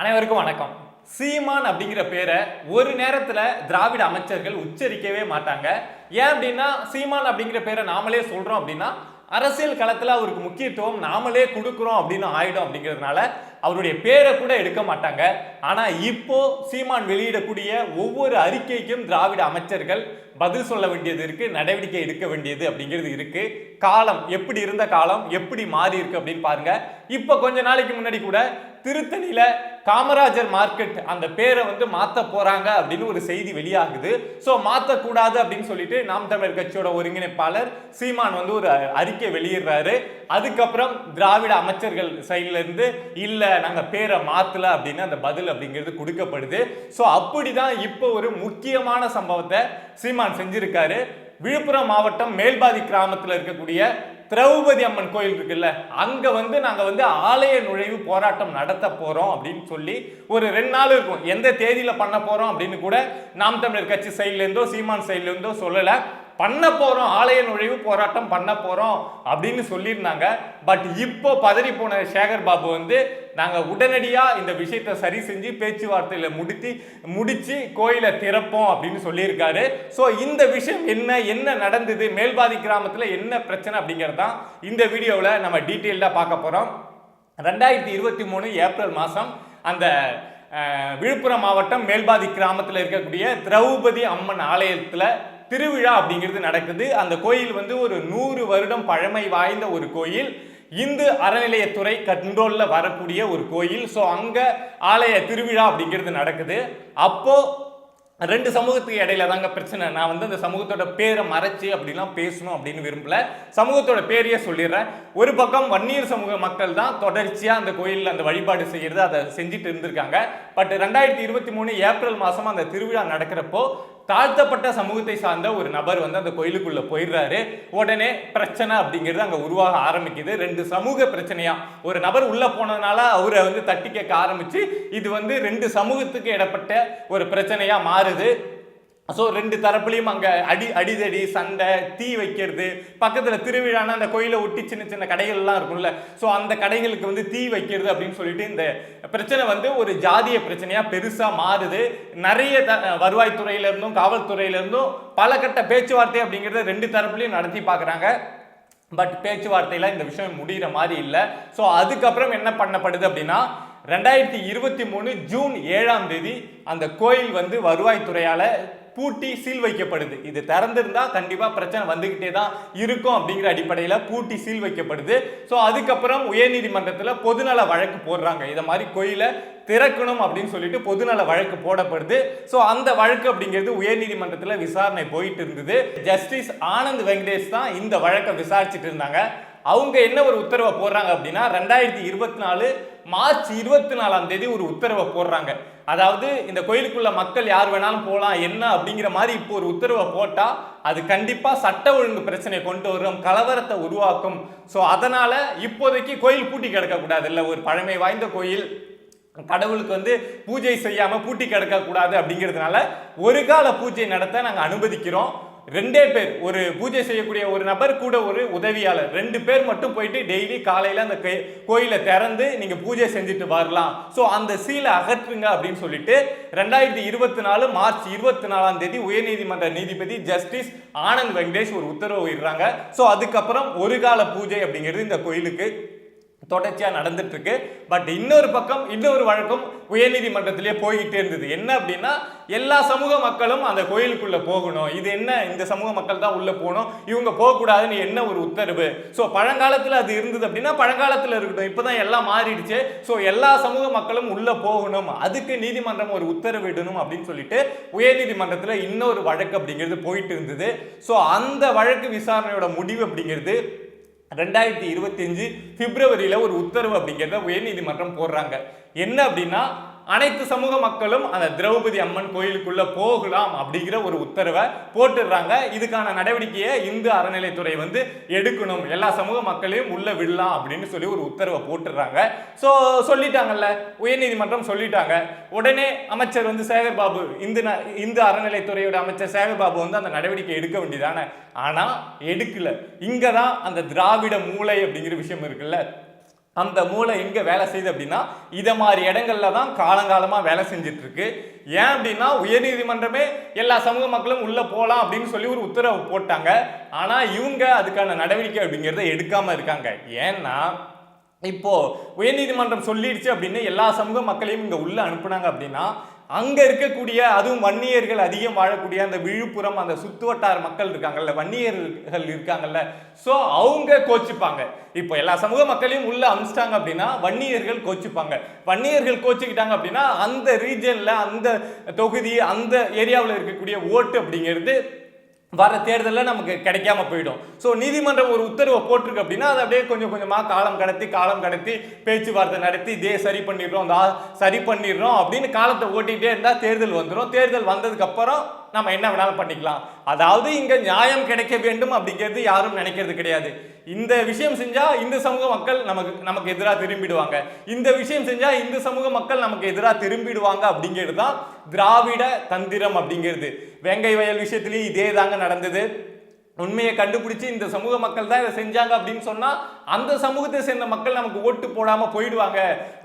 அனைவருக்கும் வணக்கம். சீமான் அப்படிங்கிற பேரை ஒரு நேரத்தில் திராவிட அமைச்சர்கள் உச்சரிக்கவே மாட்டாங்க. ஏன் அப்படின்னா சீமான் அப்படிங்கிற பேரை நாமளே சொல்கிறோம் அப்படின்னா அரசியல் களத்தில் அவருக்கு முக்கியத்துவம் நாமளே கொடுக்குறோம் அப்படின்னு ஆயிடும் அப்படிங்கிறதுனால அவருடைய பேரை கூட எடுக்க மாட்டாங்க. ஆனால் இப்போ சீமான் வெளியிடக்கூடிய ஒவ்வொரு அறிக்கைக்கும் திராவிட அமைச்சர்கள் பதில் சொல்ல வேண்டியது இருக்குது நடவடிக்கை எடுக்க வேண்டியது அப்படிங்கிறது இருக்குது காலம் எப்படி இருந்த காலம் எப்படி மாறி இருக்கு அப்படின்னு பாருங்க. இப்போ கொஞ்ச நாளைக்கு முன்னாடி கூட திருத்தணியில் காமராஜர் மார்க்கெட் அந்த பேரை வந்து மாற்ற போகிறாங்க அப்படின்னு ஒரு செய்தி வெளியாகுது. ஸோ மாற்றக்கூடாது அப்படின்னு சொல்லிட்டு நாம் தமிழர் கட்சியோட ஒருங்கிணைப்பாளர் சீமான் வந்து ஒரு அறிக்கை வெளியிடுறாரு. அதுக்கப்புறம் திராவிட அமைச்சர்கள் சைட்லேருந்து இல்லை நாங்க பேரை மாத்தல அப்படின்னு அந்த பதில் அப்படிங்கிறது கொடுக்கப்படுது. ஸோ அப்படிதான் இப்போ ஒரு முக்கியமான சம்பவத்தை சீமான் செஞ்சிருக்காரு. விழுப்புரம் மாவட்டம் மேல்பாதி கிராமத்தில் இருக்கக்கூடிய திரௌபதி அம்மன் கோயில் இருக்குல்ல அங்க வந்து நாங்க வந்து ஆலய நுழைவு போராட்டம் நடத்த போறோம் அப்படின்னு சொல்லி ஒரு ரெண்டு நாள் இருக்கும். எந்த தேதியில பண்ண போறோம் அப்படின்னு கூட நாம் தமிழர் கட்சி சைட்லேருந்தோ சீமான் சைட்லேருந்தோ இருந்தோ சொல்லல. பண்ண போகிறோம் ஆலய நுழைவு போராட்டம் பண்ண போகிறோம் அப்படின்னு சொல்லியிருந்தாங்க. பட் இப்போ பதறி போன சேகர் பாபு வந்து நாங்கள் உடனடியாக இந்த விஷயத்தை சரி செஞ்சு பேச்சுவார்த்தையில் முடித்து முடித்து கோயிலை திறப்போம் அப்படின்னு சொல்லியிருக்காரு. ஸோ இந்த விஷயம் என்ன என்ன நடந்தது மேல்பாதி கிராமத்தில் என்ன பிரச்சனை அப்படிங்கிறது தான் இந்த வீடியோவில் நம்ம டீட்டெயில்டாக பார்க்க போகிறோம் ரெண்டாயிரத்தி இருபத்தி மூணு ஏப்ரல் மாதம் அந்த விழுப்புரம் மாவட்டம் மேல்பாதி கிராமத்தில் இருக்கக்கூடிய திரௌபதி அம்மன் ஆலயத்தில் திருவிழா அப்படிங்கிறது நடக்குது. அந்த கோயில் வந்து ஒரு நூறு வருடம் பழமை வாய்ந்த ஒரு கோயில். இந்து அறநிலையத்துறை கண்ட்ரோலில் வரக்கூடிய ஒரு கோயில். ஸோ அங்கே ஆலய திருவிழா அப்படிங்கிறது நடக்குது. அப்போ ரெண்டு சமூகத்துக்கு இடையில தாங்க பிரச்சனை. நான் வந்து அந்த சமூகத்தோட பேரை மறைச்சு அப்படிலாம் பேசணும் அப்படின்னு விரும்பல. சமூகத்தோட பேரையே சொல்லிடுறேன். ஒரு பக்கம் வன்னியர் சமூக மக்கள் தான் தொடர்ச்சியாக அந்த கோயிலில் அந்த வழிபாடு செய்கிறது அதை செஞ்சுட்டு இருந்திருக்காங்க. பட் ரெண்டாயிரத்தி இருபத்தி மூணு ஏப்ரல் மாசம் அந்த திருவிழா நடக்கிறப்போ தாழ்த்தப்பட்ட சமூகத்தை சார்ந்த ஒரு நபர் வந்து அந்த கோயிலுக்குள்ள போயிடுறாரு. உடனே பிரச்சனை அப்படிங்கிறது அங்க உருவாக ஆரம்பிக்குது. ரெண்டு சமூக பிரச்சனையா? ஒரு நபர் உள்ள போனதுனால அவரை வந்து தட்டி கேட்க ஆரம்பிச்சு இது வந்து ரெண்டு சமூகத்துக்கு இடப்பட்ட ஒரு பிரச்சனையா மாறுது. ஸோ ரெண்டு தரப்புலையும் அங்கே அடி அடிதடி சண்டை தீ வைக்கிறது. பக்கத்தில் திருவிழானா அந்த கோயிலை ஒட்டி சின்ன சின்ன கடைகள்லாம் இருக்கும்ல. ஸோ அந்த கடைகளுக்கு வந்து தீ வைக்கிறது அப்படின்னு சொல்லிட்டு இந்த பிரச்சனை வந்து ஒரு ஜாதிய பிரச்சனையாக பெருசாக மாறுது. நிறைய த வருவாய்த்துறையிலேருந்தும் காவல்துறையிலேருந்தும் இருந்தும் பல கட்ட பேச்சுவார்த்தை அப்படிங்கிறத ரெண்டு தரப்புலையும் நடத்தி பார்க்குறாங்க. பட் பேச்சுவார்த்தையில் இந்த விஷயம் முடிகிற மாதிரி இல்லை. ஸோ அதுக்கப்புறம் என்ன பண்ணப்படுது அப்படின்னா ரெண்டாயிரத்தி இருபத்தி மூணு ஜூன் ஏழாம் தேதி அந்த கோயில் வந்து வருவாய்த்துறையால் பூட்டி சீல் வைக்கப்படுது. இது திறந்திருந்தா கண்டிப்பாக பிரச்சனை வந்துக்கிட்டே தான் இருக்கும் அப்படிங்கிற அடிப்படையில் பூட்டி சீல் வைக்கப்படுது. ஸோ அதுக்கப்புறம் உயர்நீதிமன்றத்தில் பொதுநல வழக்கு போடுறாங்க. இதை மாதிரி கோயிலை திறக்கணும் அப்படின்னு சொல்லிட்டு பொதுநல வழக்கு போடப்படுது. ஸோ அந்த வழக்கு அப்படிங்கிறது உயர்நீதிமன்றத்தில் விசாரணை போயிட்டு இருந்தது. ஜஸ்டிஸ் ஆனந்த் வெங்கடேஷ் தான் இந்த வழக்கை விசாரிச்சுட்டு இருந்தாங்க. அவங்க என்ன ஒரு உத்தரவை போடுறாங்க அப்படின்னா ரெண்டாயிரத்தி இருபத்தி நாலு மார்ச் இருபத்தி நாலாம் தேதி ஒரு உத்தரவை போடுறாங்க. அதாவது இந்த கோயிலுக்குள்ள மக்கள் யார் வேணாலும் போகலாம் என்ன அப்படிங்கிற மாதிரி இப்போ ஒரு உத்தரவை போட்டால் அது கண்டிப்பாக சட்ட ஒழுங்கு பிரச்சனையை கொண்டு வரும் கலவரத்தை உருவாக்கும். ஸோ அதனால் இப்போதைக்கு கோயில் பூட்டி கிடக்கக்கூடாது. இல்லை ஒரு பழமை வாய்ந்த கோயில் கடவுளுக்கு வந்து பூஜை செய்யாமல் பூட்டி கிடக்கக்கூடாது அப்படிங்கிறதுனால ஒரு கால பூஜை நடத்த நாங்கள் அனுமதிக்கிறோம். ரெண்டே பேர். ஒரு பூஜை செய்யக்கூடிய ஒரு நபர் கூட ஒரு உதவியாளர். ரெண்டு பேர் மட்டும் போயிட்டு டெய்லி காலையில் அந்த கோயிலை திறந்து நீங்கள் பூஜை செஞ்சுட்டு வரலாம். ஸோ அந்த சீலை அகற்றுங்க அப்படின்னு சொல்லிட்டு ரெண்டாயிரத்தி இருபத்தி நாலு மார்ச் இருபத்தி நாலாம் தேதி உயர்நீதிமன்ற நீதிபதி ஜஸ்டிஸ் ஆனந்த் வெங்கடேஷ் ஒரு உத்தரவு இடுறாங்க. ஸோ அதுக்கப்புறம் ஒரு கால பூஜை அப்படிங்கிறது இந்த கோயிலுக்கு தொடர்ச்சியாக நடந்துட்டு இருக்கு பட் இன்னொரு பக்கம் இன்னொரு வழக்கம் உயர்நீதிமன்றத்திலேயே போய்கிட்டே இருந்தது. என்ன அப்படின்னா எல்லா சமூக மக்களும் அந்த கோயிலுக்குள்ள போகணும். இது என்ன? இந்த சமூக மக்கள் தான் உள்ள போகணும். இவங்க போகக்கூடாதுன்னு என்ன ஒரு உத்தரவு? ஸோ பழங்காலத்தில் அது இருந்தது அப்படின்னா பழங்காலத்தில் இருக்கட்டும். இப்போ தான் எல்லாம் மாறிடுச்சு. ஸோ எல்லா சமூக மக்களும் உள்ள போகணும். அதுக்கு நீதிமன்றம் ஒரு உத்தரவு இடணும் அப்படின்னு சொல்லிட்டு உயர்நீதிமன்றத்தில் இன்னொரு வழக்கு அப்படிங்கிறது போயிட்டு இருந்தது. ஸோ அந்த வழக்கு விசாரணையோட முடிவு அப்படிங்கிறது ரெண்டாயிரத்தி இருபத்தஞ்சு பிப்ரவரியில் ஒரு உத்தரவு அப்படிங்கிறத உயர்நீதிமன்றம் போடுறாங்க. என்ன அப்படின்னா அனைத்து சமூக மக்களும் அந்த திரௌபதி அம்மன் கோயிலுக்குள்ளே போகலாம் அப்படிங்கிற ஒரு உத்தரவை போட்டுடுறாங்க. இதுக்கான நடவடிக்கையை இந்து அறநிலைத்துறை வந்து எடுக்கணும். எல்லா சமூக மக்களையும் உள்ளே விடலாம் அப்படின்னு சொல்லி ஒரு உத்தரவை போட்டுடுறாங்க. ஸோ சொல்லிட்டாங்கல்ல உயர்நீதிமன்றம் சொல்லிட்டாங்க. உடனே அமைச்சர் வந்து சேகர்பாபு இந்து ந- இந்து அறநிலைத்துறையோட அமைச்சர் சேகர்பாபு வந்து அந்த நடவடிக்கை எடுக்க வேண்டியதானே? ஆனால் எடுக்கல. இங்கே தான் அந்த திராவிட மூளை அப்படிங்கிற விஷயம் இருக்குல்ல. அந்த மூளை எங்க வேலை செய்யுது அப்படின்னா இதை மாதிரி இடங்கள்ல தான் காலங்காலமாக வேலை செஞ்சுட்டு இருக்கு ஏன் அப்படின்னா உயர்நீதிமன்றமே எல்லா சமூக மக்களும் உள்ள போகலாம் அப்படின்னு சொல்லி ஒரு உத்தரவு போட்டாங்க. ஆனா இவங்க அதுக்கான நடவடிக்கை அப்படிங்கிறத எடுக்காம இருக்காங்க. ஏன்னா இப்போ உயர்நீதிமன்றம் சொல்லிடுச்சு அப்படின்னு எல்லா சமூக மக்களையும் இங்க உள்ள அனுப்புனாங்க அப்படின்னா அங்கே இருக்கக்கூடிய அதுவும் வன்னியர்கள் அதிகம் வாழக்கூடிய அந்த விழுப்புரம் அந்த சுத்துவட்டார மக்கள் இருக்காங்கல்ல வன்னியர்கள் இருக்காங்கல்ல ஸோ அவங்க கோச்சிப்பாங்க. இப்போ எல்லா சமூக மக்களையும் உள்ள அமிச்சிட்டாங்க அப்படின்னா வன்னியர்கள் கோச்சிப்பாங்க. வன்னியர்கள் கோச்சிக்கிட்டாங்க அப்படின்னா அந்த ரீஜனில் அந்த தொகுதி அந்த ஏரியாவில் இருக்கக்கூடிய ஓட்டு அப்படிங்கிறது வர தேர்தலில் நமக்கு கிடைக்காம போயிடும். ஸோ நீதிமன்றம் ஒரு உத்தரவை போட்டிருக்கு அப்படின்னா அதை அப்படியே கொஞ்சம் கொஞ்சமாக காலம் கடத்தி காலம் கடத்தி பேச்சுவார்த்தை நடத்தி இதே சரி பண்ணிடுறோம் சரி பண்ணிடுறோம் அப்படின்னு காலத்தை ஓட்டிகிட்டே இருந்தால் தேர்தல் வந்துடும் தேர்தல் வந்ததுக்கப்புறம் நம்ம என்ன வேணாலும் பண்ணிக்கலாம். அதாவது இங்கே நியாயம் கிடைக்க வேண்டும் அப்படிங்கிறது யாரும் நினைக்கிறது கிடையாது. இந்த விஷயம் செஞ்சால் இந்த சமூக மக்கள் நமக்கு நமக்கு எதிராக திரும்பிடுவாங்க. இந்த விஷயம் செஞ்சால் இந்த சமூக மக்கள் நமக்கு எதிராக திரும்பிடுவாங்க அப்படிங்கிறது தான் திராவிட தந்திரம் அப்படிங்கிறது. வேங்கை வயல் விஷயத்துலேயும் இதே தாங்க நடந்தது. உண்மையை கண்டுபிடிச்சு இந்த சமூக மக்கள் தான் இதை செஞ்சாங்க அப்படின்னு சொன்னால் அந்த சமூகத்தை சேர்ந்த மக்கள் நமக்கு ஓட்டு போடாமல் போயிடுவாங்க.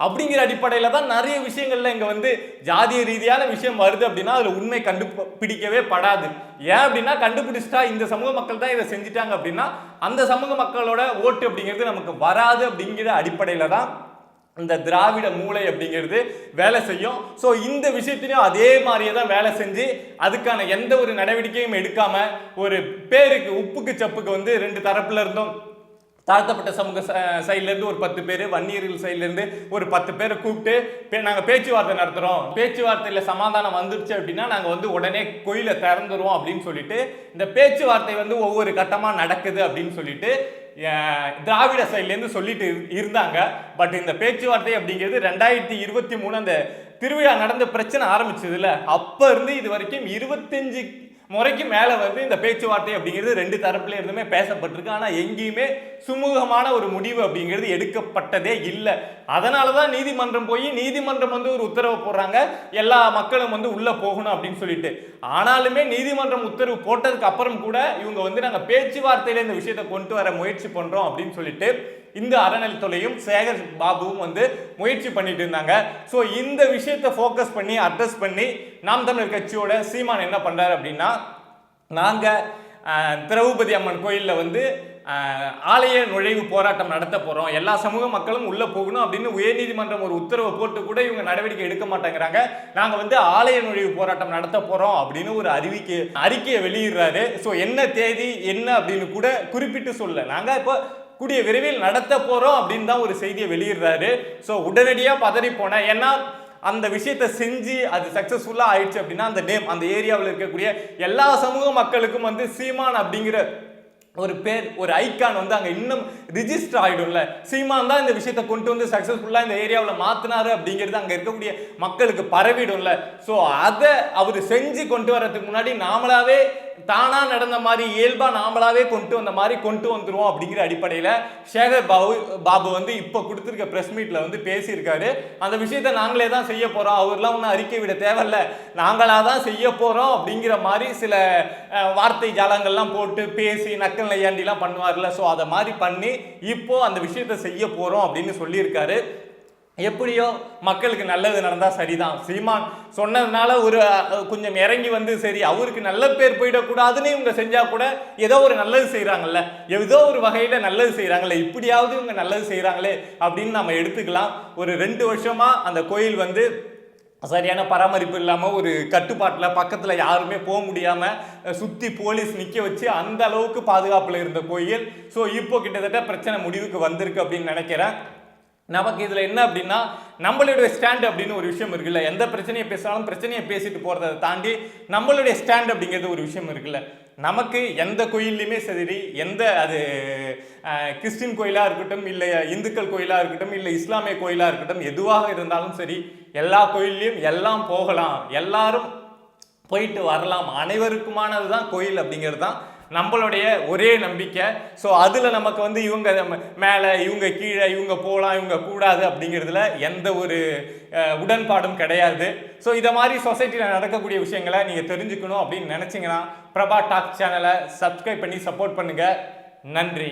அப்படிங்கிற அடிப்படையில் தான் நிறைய விஷயங்களில் இங்கே வந்து ஜாதிய ரீதியான விஷயம் வருது அப்படின்னா அதில் உண்மை கண்டுபிடிக்கவே படாது. ஏன் அப்படின்னா கண்டுபிடிச்சிட்டா இந்த சமூக மக்கள் தான் இதை செஞ்சுட்டாங்க அப்படின்னா அந்த சமூக மக்களோட ஓட்டு அப்படிங்கிறது நமக்கு வராது அப்படிங்கிற அடிப்படையில் தான் இந்த திராவிட மூளை அப்படிங்கிறது வேலை செய்யும். ஸோ இந்த விஷயத்திலையும் அதே மாதிரியே தான் வேலை செஞ்சு அதுக்கான எந்த ஒரு நடவடிக்கையும் எடுக்காமல் ஒரு பேருக்கு உப்புக்கு சப்புக்கு வந்து ரெண்டு தரப்புல இருந்தும். தாழ்த்தப்பட்ட சமூக சைட்லேருந்து ஒரு பத்து பேர் வன்னியர்கள் சைட்லேருந்து ஒரு பத்து பேரை கூப்பிட்டு பே- பேச்சுவார்த்தை நடத்துகிறோம் பேச்சுவார்த்தையில் சமாதானம் வந்துடுச்சு அப்படின்னா நாங்கள் வந்து உடனே கோயிலை திறந்துருவோம் அப்படின்னு சொல்லிட்டு இந்த பேச்சுவார்த்தை வந்து ஒவ்வொரு கட்டமாக நடக்குது அப்படின்னு சொல்லிட்டு திராவிட சைட்லேருந்து சொல்லிட்டு இருந்தாங்க. பட் இந்த பேச்சுவார்த்தை அப்படிங்கிறது ரெண்டாயிரத்தி இருபத்தி மூணு அந்த திருவிழா நடந்த பிரச்சனை ஆரம்பிச்சதுல அப்போ இருந்து இது வரைக்கும் இருபத்தஞ்சு முறைக்கு மேலே வந்து இந்த பேச்சுவார்த்தை அப்படிங்கிறது ரெண்டு தரப்புல இருந்துமே பேசப்பட்டிருக்கு. ஆனால் எங்கேயுமே சுமூகமான ஒரு முடிவு அப்படிங்கிறது எடுக்கப்பட்டதே இல்லை. அதனால தான் நீதிமன்றம் போய் நீதிமன்றம் வந்து ஒரு உத்தரவு போடுறாங்க. எல்லா மக்களும் வந்து உள்ளே போகணும் அப்படின்னு சொல்லிட்டு. ஆனாலுமே நீதிமன்றம் உத்தரவு போட்டதுக்கு அப்புறம் கூட இவங்க வந்து நாங்கள் பேச்சுவார்த்தையில் இந்த விஷயத்தை கொண்டு வர முயற்சி பண்ணுறோம் அப்படின்னு சொல்லிட்டு இந்த அறநிலைத்துறையும் சேகர் பாபுவும் வந்து முயற்சி பண்ணிட்டு இருந்தாங்க. ஸோ இந்த விஷயத்தை ஃபோக்கஸ் பண்ணி அட்ரஸ் பண்ணி நாம் தமிழர் கட்சியோட சீமான் என்ன பண்ணுறாரு அப்படின்னா நாங்கள் திரௌபதி அம்மன் கோயிலில் வந்து ஆலய நுழைவு போராட்டம் நடத்த போகிறோம் எல்லா சமூக மக்களும் உள்ளே போகணும் அப்படின்னு உயர்நீதிமன்றம் ஒரு உத்தரவை போட்டு கூட இவங்க நடவடிக்கை எடுக்க மாட்டேங்கிறாங்க. நாங்கள் வந்து ஆலய நுழைவு போராட்டம் நடத்த போகிறோம் அப்படின்னு ஒரு அறிவிக்கை அறிக்கையை வெளியிடுறாரு. ஸோ என்ன தேதி என்ன அப்படின்னு கூட குறிப்பிட்டு சொல்ல நாங்கள் இப்போ கூடிய விரைவில் நடத்த போகிறோம் அப்படின்னு தான் ஒரு செய்தியை வெளியிடுறாரு. ஸோ உடனடியாக பதறி போனேன் ஏன்னா அந்த விஷயத்தை செஞ்சு அது சக்ஸஸ்ஃபுல்லாக ஆயிடுச்சு அப்படின்னா அந்த நேம் அந்த ஏரியாவில் இருக்கக்கூடிய எல்லா சமூக மக்களுக்கும் வந்து சீமான் அப்படிங்கிற ஒரு பேர் ஒரு ஐக்கான் வந்து அங்கே இன்னும் ரிஜிஸ்டர் ஆகிடும்ல சீமான் தான் இந்த விஷயத்தை கொண்டு வந்து சக்ஸஸ்ஃபுல்லாக இந்த ஏரியாவில் மாற்றினாரு அப்படிங்கிறது அங்கே இருக்கக்கூடிய மக்களுக்கு பரவிடும்ல. ஸோ அதை அவர் செஞ்சு கொண்டு வர்றதுக்கு முன்னாடி நாமளாவே தானாக நடந்த மாதிரி இயல்பாக நாமளாவே கொண்டு வந்த மாதிரி கொண்டு வந்துருவோம் அப்படிங்கிற அடிப்படையில் சேகர் பாபு பாபு வந்து இப்போ கொடுத்துருக்க ப்ரெஸ் மீட்டில் வந்து பேசியிருக்காரு. அந்த விஷயத்தை நாங்களே தான் செய்ய போகிறோம் அவர்லாம் ஒன்றும் அறிக்கை விட தேவையில்ல. நாங்களாக தான் செய்ய போகிறோம் அப்படிங்கிற மாதிரி சில வார்த்தை ஜாலங்கள்லாம் போட்டு பேசி நக்கல் நையாண்டிலாம் பண்ணுவார்ல ஸோ அதை மாதிரி பண்ணி இப்போது அந்த விஷயத்தை செய்ய போகிறோம் அப்படின்னு சொல்லியிருக்காரு. எப்படியோ மக்களுக்கு நல்லது நடந்தால் சரிதான். சீமான் சொன்னதுனால ஒரு கொஞ்சம் இறங்கி வந்து சரி அவருக்கு நல்ல பேர் போயிடக்கூடாதுன்னு இவங்க செஞ்சால் கூட ஏதோ ஒரு நல்லது செய்கிறாங்கல்ல ஏதோ ஒரு வகையில் நல்லது செய்கிறாங்களே இப்படியாவது இவங்க நல்லது செய்கிறாங்களே அப்படின்னு நம்ம எடுத்துக்கலாம். ஒரு ரெண்டு வருஷமாக அந்த கோயில் வந்து சரியான பராமரிப்பு இல்லாமல் ஒரு கட்டுப்பாட்டில் பக்கத்தில் யாருமே போக முடியாமல் சுற்றி போலீஸ் நிற்க வச்சு அந்த அளவுக்கு பாதுகாப்பில் இருந்த கோயில். ஸோ இப்போ கிட்டத்தட்ட பிரச்சனை முடிவுக்கு வந்திருக்கு அப்படின்னு நினைக்கிறேன். நமக்கு இதில் என்ன அப்படின்னா நம்மளுடைய ஸ்டாண்ட் அப்படின்னு ஒரு விஷயம் இருக்குல்ல. எந்த பிரச்சனையை பேசினாலும் பிரச்சனையை பேசிட்டு போகிறத தாண்டி நம்மளுடைய ஸ்டாண்ட் அப்படிங்கிறது ஒரு விஷயம் இருக்குல்ல. நமக்கு எந்த கோயில்லையுமே சரி எந்த அது கிறிஸ்டின் கோயிலாக இருக்கட்டும் இல்லை இந்துக்கள் கோயிலாக இருக்கட்டும் இல்லை இஸ்லாமிய கோயிலாக இருக்கட்டும் எதுவாக இருந்தாலும் சரி எல்லா கோயில்லையும் எல்லாம் போகலாம். எல்லாரும் போயிட்டு வரலாம். அனைவருக்குமானது தான் கோயில் அப்படிங்கிறது தான் நம்மளுடைய ஒரே நம்பிக்கை. ஸோ அதில் நமக்கு வந்து இவங்க மேலே இவங்க கீழே இவங்க போகலாம் இவங்க கூடாது அப்படிங்கிறதுல எந்த ஒரு உடன்பாடும் கிடையாது. ஸோ இதை மாதிரி சொசைட்டியில் நடக்கக்கூடிய விஷயங்களை நீங்கள் தெரிஞ்சுக்கணும் அப்படின்னு நினச்சிங்கன்னா பிரபா டாக் சேனலை சப்ஸ்கிரைப் பண்ணி சப்போர்ட் பண்ணுங்கள் நன்றி.